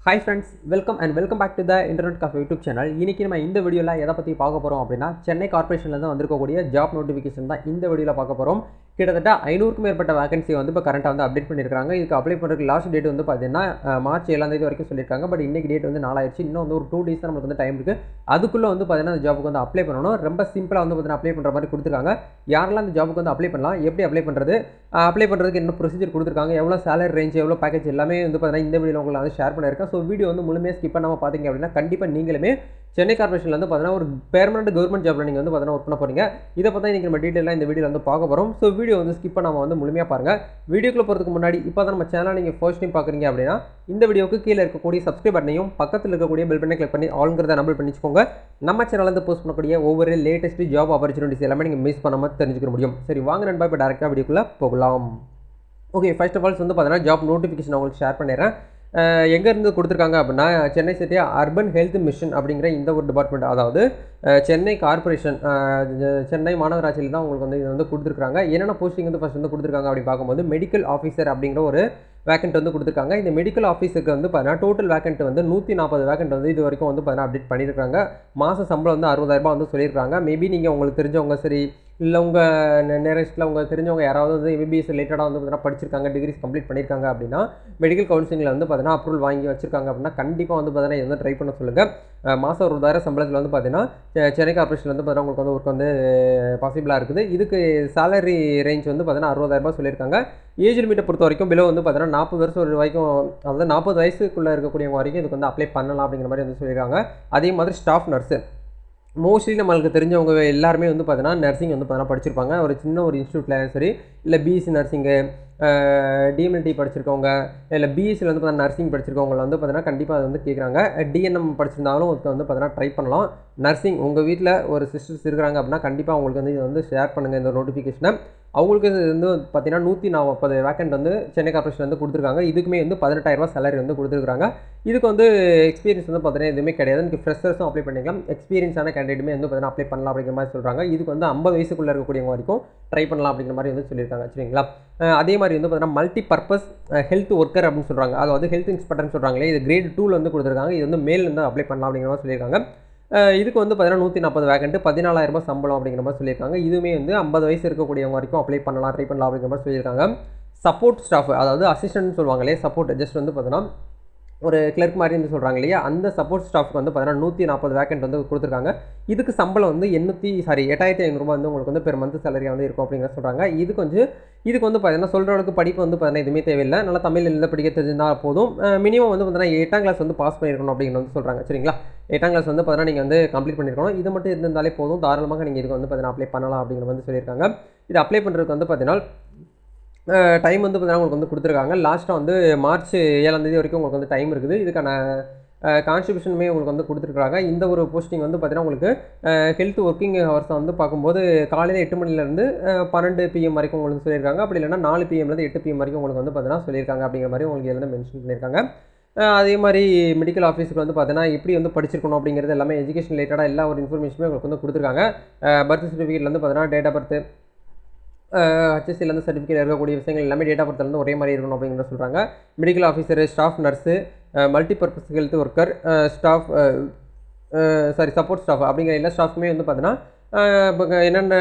Hi friends welcome and welcome back to the internet coffee YouTube channel இன்றைக்கி நம்ம இந்த வீடியோவில் எதை பற்றி பார்க்க போகிறோம் அப்படின்னா சென்னை கார்ப்பரேஷன்லேருந்து வந்திருக்கக்கூடிய ஜாப் நோட்டிஃபிகேஷன் தான் இந்த வீடியோவில் பார்க்க போகிறோம் கிட்டத்தட்ட ஐநூறுக்கும் மேற்பட்ட வேகன்சி வந்து இப்போ கரண்ட்டாக வந்து அப்டேட் பண்ணியிருக்காங்க இதுக்கு அப்ளை பண்ணுறதுக்கு லாஸ்ட் டேட் வந்து பார்த்தீங்கன்னா மார்ச் ஏழாம் தேதி வரைக்கும் சொல்லியிருக்காங்க பட் இன்றைக்கு டேட் வந்து நாளாயிருச்சு. இன்னும் வந்து ஒரு டூ டேஸ் தான் நம்மளுக்கு வந்து டைம் இருக்குது அதுக்குள்ளே வந்து பார்த்தீங்கன்னா அந்த ஜாபுக்கு வந்து அப்ளை பண்ணணும். ரொம்ப சிம்பிளாக வந்து பார்த்தீங்கன்னா அப்ளை பண்ணுற மாதிரி கொடுத்துருக்காங்க. யாரெல்லாம் அந்த ஜாபுக்கு வந்து அப்ளை பண்ணலாம்? எப்படி அப்ளை பண்ணுறது அப்ளை பண்ணுறதுக்கு என்ன ப்ரொசீஜர் கொடுத்துருக்காங்க? எவ்வளோ சேலரி ரேஞ்ச் எவ்வளோ பேக்கேஜ் எல்லாமே வந்து பார்த்தீங்கன்னா இந்த வீடியோ உங்களை வந்து ஷேர் பண்ணியிருக்கேன். ஸோ வீடியோ வந்து முழுமையாக ஸ்கிப் பண்ணாமல் பார்த்தீங்க அப்படின்னா கண்டிப்பாக நீங்களுமே சென்னை கார்பரேஷனில் வந்து பார்த்தீங்கன்னா ஒரு பெர்மனன்ட் கவர்மெண்ட் ஜாப்பில் நீங்கள் வந்து பார்த்தீங்கன்னா ஒர்க் பண்ண போகிறீங்க இதை பற்றி இன்றைக்கி நம்ம டீட்டெயிலாக இந்த வீடியோ வந்து பார்க்க போகிறோம் ஸோ வீடியோ வந்து ஸ்கிப் பண்ணாமல் வந்து முழுமையாக பாருங்கள் வீடியோக்குள்ள போகிறதுக்கு முன்னாடி இப்போ தான் நம்ம சேனல் நீங்கள் ஃபர்ஸ்ட் டைம் பார்க்குறீங்க அப்படின்னா இந்த வீடியோக்கு கீழே இருக்கக்கூடிய சப்ஸ்கிரைப் பட்டனையும் பக்கத்தில் இருக்கக்கூடிய பெல் பட்டனை கிளிக் பண்ணி ஆளுங்கிறத நம்பர் பண்ணிச்சுக்கோங்க. நம்ம சேனலில் வந்து போஸ்ட் பண்ணக்கூடிய ஒவ்வொரு லேட்டஸ்ட் ஜாப் ஆப்பர்ச்சுனிட்டிஸ் எல்லாமே நீங்கள் மிஸ் பண்ணாமல் தெரிஞ்சுக்க முடியும். சரி வாங்க நண்பா இப்போ டேரெக்டாக வீடியோக்குள்ளே போகலாம். ஓகே ஃபர்ஸ்ட் ஆஃப் ஆல்ஸ் வந்து பார்த்தீங்கன்னா ஜாப் நோட்டிஃபிகேஷன் உங்களுக்கு ஷேர் பண்ணிடுறேன். எங்கேருந்து கொடுத்துருக்காங்க அப்படின்னா சென்னை சிட்டியா அர்பன் ஹெல்த் மிஷன் அப்படிங்கிற இந்த ஒரு டிபார்ட்மெண்ட் அதாவது சென்னை கார்ப்பரேஷன் சென்னை மாநகராட்சியில் தான் உங்களுக்கு வந்து இது வந்து கொடுத்துருக்காங்க என்னென்ன போஸ்டிங் வந்து ஃபஸ்ட் வந்து கொடுத்துருக்காங்க அப்படின்னு பார்க்கும்போது மெடிக்கல் ஆஃபீஸர் அப்படிங்கிற ஒரு வேக்கண்ட் வந்து கொடுத்துருக்காங்க. இந்த மெடிக்கல் ஆஃபீஸுக்கு வந்து பார்த்தீங்கன்னா டோட்டல் வேக்கண்ட் வந்து நூற்றி நாற்பது வேக்கண்ட் வந்து இது வரைக்கும் வந்து பார்த்தீங்கன்னா அப்டேட் பண்ணியிருக்காங்க மாத சம்பளம் வந்து அறுபதாயிரரூபா வந்து சொல்லியிருக்காங்க. மேபி நீங்கள் உங்களுக்கு தெரிஞ்சவங்க சரி இல்லை உங்கள் நேரஸ்ட்டில் உங்கள் தெரிஞ்சவங்க யாராவது வந்து எம்பிபிஎஸ் ரிலேட்டடாக வந்து பார்த்தீங்கன்னா படிச்சிருக்காங்க டிகிரிஸ் கம்ப்ளீட் பண்ணியிருக்காங்க அப்படின்னா மெடிக்கல் கவுன்சிலிங்கில் வந்து பார்த்தீங்கன்னா அப்ரூவல் வாங்கி வச்சிருக்காங்க அப்படின்னா கண்டிப்பாக வந்து பார்த்தீங்கன்னா இதை வந்து ட்ரை பண்ண சொல்லுங்கள் மாதம் ஒரு ரூபாயிரம் சம்பளத்தில் வந்து பார்த்தீங்கன்னா சென்னை கார்பரேஷன் வந்து பார்த்தீங்கன்னா உங்களுக்கு வந்து ஒர்க் வந்து பாசிபிளாக இருக்குது. இதுக்கு சேலரி ரேஞ்ச் வந்து பார்த்தீங்கன்னா அறுபதாயிரரூபா சொல்லியிருக்காங்க. ஏஜ் லிமிட்டை பொறுத்த வரைக்கும் பிலோ வந்து பார்த்தீங்கன்னா நாற்பது வருஷம் ஒரு வரைக்கும் அதாவது நாற்பது வயசுக்குள்ளே இருக்கக்கூடியவங்க வரைக்கும் இதுக்கு வந்து அப்ளை பண்ணலாம் அப்படிங்கிற மாதிரி வந்து சொல்லியிருக்காங்க. அதே மாதிரி ஸ்டாஃப் நர்ஸு மோஸ்ட்லி நம்மளுக்கு தெரிஞ்சவங்க எல்லாருமே வந்து பார்த்தீங்கன்னா நர்சிங் வந்து பார்த்தீங்கன்னா படிச்சிருப்பாங்க. ஒரு சின்ன ஒரு இன்ஸ்டியூட்டில் சரி இல்லை பிஎஸ்சி நர்சிங்கு டிஎம்எல்டி படிச்சிருக்கவங்க இல்லை பிஎஸ்சியில் வந்து பார்த்தீங்கன்னா நர்சிங் படிச்சிருக்கவங்க வந்து பார்த்தீங்கன்னா கண்டிப்பாக அது வந்து கேட்குறாங்க டிஎன்எம் படிச்சிருந்தாலும் ஒருத்தர் வந்து பார்த்தீங்கன்னா ட்ரை பண்ணலாம். நர்சிங் உங்கள் வீட்டில் ஒரு சிஸ்டர்ஸ் இருக்கிறாங்க அப்படின்னா கண்டிப்பாக அவங்களுக்கு வந்து இதை வந்து ஷேர் பண்ணுங்கள் இந்த நோட்டிஃபிகேஷனை அவங்களுக்கு வந்து பார்த்தீங்கன்னா நூற்றி நாற்பது வேக்கண்ட் வந்து சென்னை கார்பரேஷன் வந்து கொடுத்துருக்காங்க. இதுக்குமே வந்து பதினெட்டாயிரரூபா சேலரி வந்து கொடுத்துருக்காங்க. இதுக்கு வந்து எக்ஸ்பீரியன்ஸ் வந்து பார்த்தீங்கன்னா எதுவுமே கிடையாது. எனக்கு ஃப்ரெஷர்ஸும் அப்ளை பண்ணிக்கலாம். எக்ஸ்பீரியன்ஸான கேண்டிடேட்டுமே வந்து பார்த்தீங்கன்னா அப்ளை பண்ணலாம் அப்படிங்கிற மாதிரி சொல்கிறாங்க இதுக்கு வந்து ஐம்பது வயசுக்குள்ளே இருக்கக்கூடியவங்க வரைக்கும் ட்ரை பண்ணலாம் அப்படிங்கிற மாதிரி வந்து சொல்லியிருக்காங்க. சரிங்களா? அதே மாதிரி வந்து பார்த்தீங்கன்னா மல்டி பர்பஸ் ஹெல்த் ஒர்க்கர் அப்படின்னு சொல்கிறாங்க அதாவது ஹெல்த் இன்ஸ்பெக்டர்னு சொல்கிறாங்களே இது கிரேட் டூவில் வந்து கொடுத்துருக்காங்க. இது வந்து மேல் அப்ளை பண்ணலாம் அப்படிங்கிற மாதிரி சொல்லியிருக்காங்க. இதுக்கு வந்து பார்த்தீங்கன்னா நூற்றி நாற்பது வேகன்ட்டு பதினாலாயிரம் ரூபாய் சம்பளம் அப்படிங்கிற மாதிரி சொல்லியிருக்காங்க. இதுவுமே வந்து ஐம்பது வயசு இருக்கக்கூடியவங்க வரைக்கும் அப்ளை பண்ணலாம் ட்ரை பண்ணலாம் அப்படிங்கிற மாதிரி சொல்லியிருக்காங்க. சப்போர்ட் ஸ்டாஃப் அதாவது அசிஸ்டன்ட்னு சொல்லுவாங்களே சப்போர்ட் ஜஸ்ட் வந்து பார்த்தீங்கன்னா ஒரு கிளர்க் மாதிரி வந்து சொல்கிறாங்க இல்லையா? அந்த சப்போர்ட் ஸ்டாஃப்க்கு வந்து பார்த்தீங்கன்னா நூற்றி நாற்பது வேக்கண்ட் வந்து கொடுத்துருக்காங்க. இதுக்கு சம்பளம் வந்து எண்ணூற்றி சாரி எட்டாயிரத்தி ஐநூறுரூபா வந்து உங்களுக்கு வந்து பெர் மந்த் சேலரியாக வந்து இருக்கும் அப்படிங்கிற சொல்கிறாங்க இது கொஞ்சம் இதுக்கு வந்து பார்த்தீங்கன்னா சொல்கிற அளவுக்கு படிப்பு வந்து பார்த்தீங்கன்னா எதுவுமே தேவையில்லை. நல்லா தமிழ் எழுத படிக்க தெரிஞ்சிருந்தால் போதும். மினிமம் வந்து பார்த்தீங்கன்னா எட்டாம் கிளாஸ் வந்து பாஸ் பண்ணியிருக்கணும் அப்படின்னு வந்து சொல்கிறாங்க சரிங்களா? எட்டாம் கிளாஸ் வந்து பார்த்தீங்கன்னா நீங்கள் வந்து கம்ப்ளீட் பண்ணியிருக்கணும். இது மட்டும் இருந்தாலே போதும். தாராளமாக நீங்கள் இதுக்கு வந்து பார்த்தீங்கன்னா அப்ளை பண்ணலாம் அப்படிங்கிற வந்து சொல்லியிருக்காங்க. இது அப்ளை பண்ணுறதுக்கு வந்து பார்த்தீங்கன்னா டைம் வந்து பார்த்தீங்கன்னா உங்களுக்கு வந்து கொடுத்துருக்காங்க. லாஸ்ட்டாக வந்து மார்ச் ஏழாம் தேதி வரைக்கும் உங்களுக்கு வந்து டைம் இருக்குது. இதுக்கான கான்ட்ரிபியூஷனுமே உங்களுக்கு வந்து கொடுத்துருக்காங்க. இந்த ஒரு போஸ்டிங் வந்து பார்த்தீங்கன்னா உங்களுக்கு ஹெல்த் ஒர்க்கிங் ஹவர்ஸை வந்து பார்க்கும்போது காலையில் எட்டு மணிலேருந்து பன்னெண்டு பிஎம் வரைக்கும் உங்களுக்கு சொல்லியிருக்காங்க. அப்படி இல்லைனா நாலு பிஎம்லேருந்து எட்டு பிஎம் வரைக்கும் உங்களுக்கு வந்து பார்த்தீங்கன்னா சொல்லியிருக்காங்க அப்படிங்கிற மாதிரி உங்களுக்கு இதில் மென்ஷன் பண்ணியிருக்காங்க. அதே மாதிரி மெடிக்கல் ஆஃபீஸுக்கு வந்து பார்த்தீங்கன்னா எப்படி வந்து படிச்சிருக்கணும் அப்படிங்கிறது எல்லாமே எஜுகேஷன் ரிலேட்டடாக எல்லா ஒரு இன்ஃபர்மேஷனுமே உங்களுக்கு வந்து கொடுத்துருக்காங்க. பர்த் சர்டிஃபிகேட்லேருந்து பார்த்தீங்கன்னா டேட் ஆஃப் பர்த் ஹெச்எஸ்சிலேருந்து சர்டிஃபிகேட் இருக்கக்கூடிய விஷயங்கள் எல்லாமே டேட் ஆஃப் ஒரே மாதிரி இருக்கணும் அப்படிங்கிற சொல்கிறாங்க medical officer staff nurse multipurpose health worker staff sorry support staff அப்படிங்கிற எல்லா ஸ்டாஃப்க்குமே வந்து பார்த்தீங்கன்னா இப்போ என்னென்ன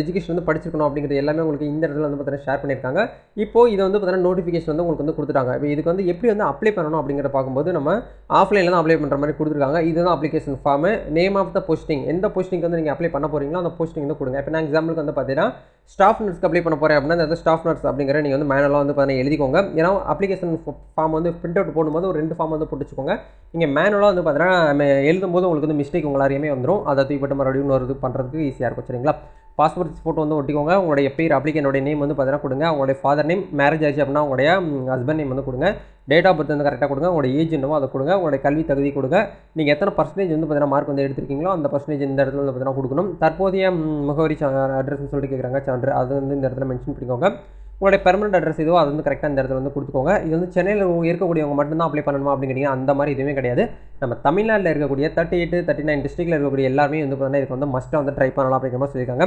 எஜுகேஷன் வந்து படிச்சிருக்கணும் அப்படிங்கிறது எல்லாமே உங்களுக்கு இந்த இடத்துல வந்து பார்த்தீங்கன்னா ஷேர் பண்ணியிருக்காங்க. இப்போது இது வந்து பார்த்தீங்கன்னா நோட்டிஃபிகேஷன் வந்து உங்களுக்கு வந்து கொடுத்துட்டாங்க. இப்போ இதுக்கு வந்து எப்படி வந்து அப்ளை பண்ணணும் அப்படிங்கிறத பார்க்கும்போது நம்ம ஆஃப்லைனில் தான் அப்ளை பண்ணுற மாதிரி கொடுத்துருக்காங்க. இதுதான் application form name of the posting எந்த போஸ்டிங் வந்து நீங்கள் அப்ளை பண்ண போகிறீங்களோ அந்த போஸ்டிங் வந்து கொடுங்க. இப்போ நான் எக்ஸாம்பிளுக்கு வந்து பார்த்தீங்கன்னா ஸ்டாஃப் நர்ஸ்க்கு அப்ளை பண்ண போகிறேன் அப்படின்னா அந்த ஸ்டாஃப் நர்ஸ் அப்படிங்கிற நீங்கள் வந்து மேனலாக வந்து பார்த்தீங்கன்னா எழுதிக்கோங்க. ஏன்னா அப்ளிகேஷன் ஃபார்ம் வந்து பிரிண்ட் அவுட் போடும்போது ஒரு ரெண்டு ஃபார்ம் வந்து போட்டுச்சுக்கோங்க நீங்கள் மேனுவலாக வந்து பார்த்தீங்கன்னா எழுதும்போது உங்களுக்கு வந்து மிஸ்டேக் உங்களாரையுமே வந்துடும் அதை தூக்கிப்பட்டு மறுபடியும் இது பண்ணுறதுக்கு ஈஸியாக இருக்கும் சரிங்களா? பாஸ்போர்ட் ஃபோட்டோ வந்து ஒட்டிக்கோங்க. உங்களுடைய பேர் அப்ளிகேனுடைய நேம் வந்து பார்த்தீங்கன்னா கொடுங்க. உங்களுடைய ஃபாதர் நேம் மேரேஜ் ஆச்சு அப்படின்னா உங்களுடைய ஹஸ்பண்ட் நேம் வந்து கொடுங்க. டேட் ஆஃப் பர்த் வந்து கரெக்டாக கொடுங்க. உங்களுடைய ஏஜ் என்னவோ அதை கொடுங்க. உங்களுடைய கல்வி தகுதி கொடுங்க. நீங்கள் எத்தனை பர்சன்டேஜ் வந்து பார்த்தீங்கன்னா மார்க் வந்து எடுத்திருக்கீங்களோ அந்த பர்சன்டேஜ் இந்த இடத்துல வந்து பார்த்தீங்கன்னா கொடுக்கணும். தற்போதைய முகவரி அட்ரஸ்னு சொல்லிட்டு கேட்குறாங்க சான்று அது வந்து இந்த இடத்துல மென்ஷன் பண்ணிக்கோங்க. உங்களுடைய பெர்மனன்ட் அட்ரஸ் இதுவோ அது வந்து கரெக்டாக இந்த இடத்துல வந்து கொடுத்துக்கோங்க. இது வந்து சென்னையில் இருக்கக்கூடியவங்க மட்டும்தான் அப்ளை பண்ணணுமா அப்படிங்கிறீங்க அந்த மாதிரி எதுவுமே கிடையாது. நம்ம தமிழ்நாட்டில் இருக்கக்கூடிய தேர்ட்டி எயிட் தேர்ட்டி நைன் டிஸ்ட்ரிக்ட்டில் இருக்கக்கூடிய எல்லாருமே வந்து பார்த்தீங்கன்னா இதுக்கு வந்து மஸ்ட்டாக வந்து ட்ரை பண்ணலாம் அப்படிங்கிற மாதிரி சொல்லியிருக்காங்க.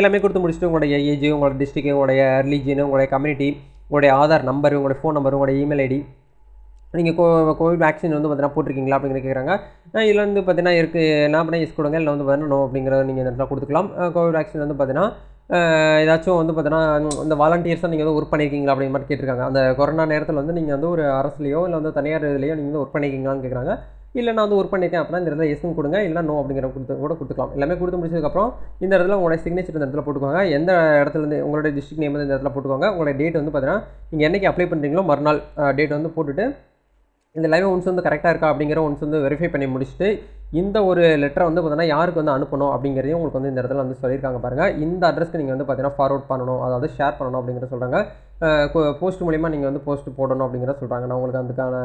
எல்லாமே கொடுத்து முடிச்சுட்டு உங்களுடைய ஏஜ் உங்களோட டிஸ்ட்ரிக் உங்களுடைய ரிலீஜியன் உங்களுடைய கம்யூனிட்டி உங்களுடைய ஆதார் நம்பர் உங்களுடைய ஃபோன் நம்பர் உங்களுடைய இமெயில் ஐடி நீங்கள் கோ கோவிட் வேக்சின் வந்து பார்த்தீங்கன்னா போட்டிருக்கீங்களா அப்படின்னு கேட்குறாங்க இதில் வந்து பார்த்தீங்கன்னா இருக்குது என்ன பண்ணால் எஸ் கொடுங்க இல்லை வந்து பார்த்தீங்கன்னா நோ அப்படிங்கிறத நீங்கள் இந்த இடத்துல கொடுத்துக்கலாம். கோவிட் வேக்சின் வந்து பார்த்தீங்கன்னா ஏதாச்சும் வந்து பார்த்தீங்கன்னா இந்த வாலண்டியர்ஸாக நீங்கள் வந்து ஒர்க் பண்ணியிருக்கீங்களா அப்படிங்கிற மாதிரி கேட்டிருக்காங்க. அந்த கொரோனா நேரத்தில் வந்து நீங்கள் வந்து ஒரு அரசுலையோ இல்லை வந்து தனியார் இதுலையோ நீங்கள் வந்து ஒர்க் பண்ணியிருக்கீங்களான்னு கேட்குறாங்க. இல்லை நான் வந்து ஒர்க் பண்ணியிருக்கேன் அப்படின்னா இந்த இடத்துல எஸ்ன்னு கொடுங்க இல்லை நோ அப்படிங்கிற கொடுத்து கூட கொடுத்துக்கலாம். எல்லாமே கொடுத்து முடிச்சதுக்கப்புறம் இந்த இடத்துல உங்களோட சிக்னேச்சர் இந்த இடத்துல போட்டுக்கோங்க. எந்த இடத்துல இருந்து உங்களுடைய டிஸ்ட்ரிக் நேம் வந்து இந்த இடத்துல போட்டுக்கோங்க. உங்களோட டேட் வந்து பார்த்தீங்கன்னா நீங்கள் என்னைக்கு அப்ளை பண்ணுறீங்களோ மறுநாள் டேட் வந்து போட்டுட்டு இந்த லைவ் ஒன்ஸ் வந்து கரெக்டாக இருக்கா அப்படிங்கிற ஒன்ஸ் வந்து வெரிஃபை பண்ணி முடிச்சுட்டு இந்த ஒரு லெட்டரை வந்து பார்த்தீங்கன்னா யாருக்கு வந்து அனுப்பணும் அப்படிங்கிறதையும் உங்களுக்கு வந்து இந்த இடத்துல வந்து சொல்லியிருக்காங்க பாருங்கள் இந்த அட்ரஸ்க்கு நீங்கள் வந்து பார்த்தீங்கன்னா ஃபார்வர்ட் பண்ணணும் அதாவது ஷேர் பண்ணணும் அப்படிங்கிற சொல்கிறாங்க போஸ்ட் மூலிமா நீங்கள் வந்து போஸ்ட் போடணும் அப்படிங்கிற சொல்கிறாங்க நான் உங்களுக்கு அதுக்கான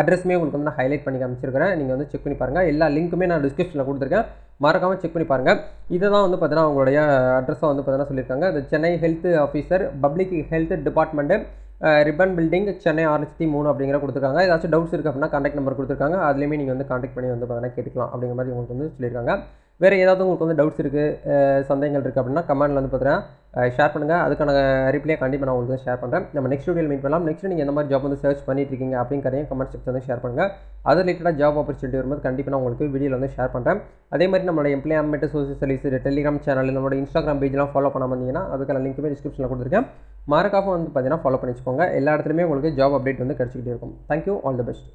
அட்ரஸுமே உங்களுக்கு வந்து நான் ஹைலைட் பண்ணி காமிச்சிருக்கிறேன். நீங்கள் வந்து செக் பண்ணி பாருங்கள் எல்லா லிங்க்குமே நான் டிஸ்கிரிப்ஷனில் கொடுத்துருக்கேன். மறக்காமல் செக் பண்ணி பாருங்கள் இதை தான் வந்து பார்த்தீங்கன்னா அவங்களுடைய அட்ரஸாக வந்து பார்த்தீங்கன்னா சொல்லியிருக்காங்க. இந்த Chennai health officer public health department Ripon building Chennai RST மூணு அப்படிங்கிற கொடுத்துருக்காங்க. ஏதாச்சும் டவுட்ஸ் இருக்குது அப்படின்னா கான்டாக்ட் நம்பர் கொடுத்துருக்காங்க. அதுலேயுமே நீங்கள் வந்து கான்டாக்ட் பண்ணி வந்து பார்த்தீங்கன்னா கேட்டுக்கலாம் அப்படிங்கிற மாதிரி உங்களுக்கு வந்து சொல்லியிருக்காங்க. வேறு ஏதாவது உங்களுக்கு வந்து டவுட்ஸ் இருக்குது சந்தேகங்கள் இருக்குது அப்படின்னா கமெண்டில் வந்து பார்த்தீங்கன்னா ஷேர் பண்ணுங்கள் அதுக்கான ரிப்ளே கண்டிப்பாக நான் உங்களுக்கு ஷேர் பண்ணுறேன் நம்ம நெக்ஸ்ட் வீடியோ மீட் பண்ணலாம். நெக்ஸ்ட் நீங்கள் எந்த மாதிரி ஜாப் வந்து சர்ச் பண்ணிட்டு இருக்கீங்க அப்படிங்கிறதையும் கமெண்ட் செக்ஷன் வந்து ஷேர் பண்ணுங்கள் அது ரிலேட்டடாக ஜாப் ஆப்பர்ச்சுனிட்டி வரும்போது கண்டிப்பாக நான் உங்களுக்கு வீடியோவில் வந்து ஷேர் பண்ணுறேன் அதே மாதிரி நம்மளோட employment social service telegram channel நம்மளோட இன்ஸ்டாகிராம் பேஜ்லாம் ஃபாலோ பண்ண வந்தீங்கன்னா அதுக்கான லிங்க்குமே டிஸ்கிரிப்ஷனில் கொடுத்துருக்கேன். மறக்காம வந்து பார்த்தீங்கன்னா ஃபாலோ பண்ணி வச்சுக்கோங்க எல்லா இடத்துலையுமே உங்களுக்கு ஜாப் அப்டேட் வந்து கிடச்சிக்கிட்டே இருக்கும். Thank you all the best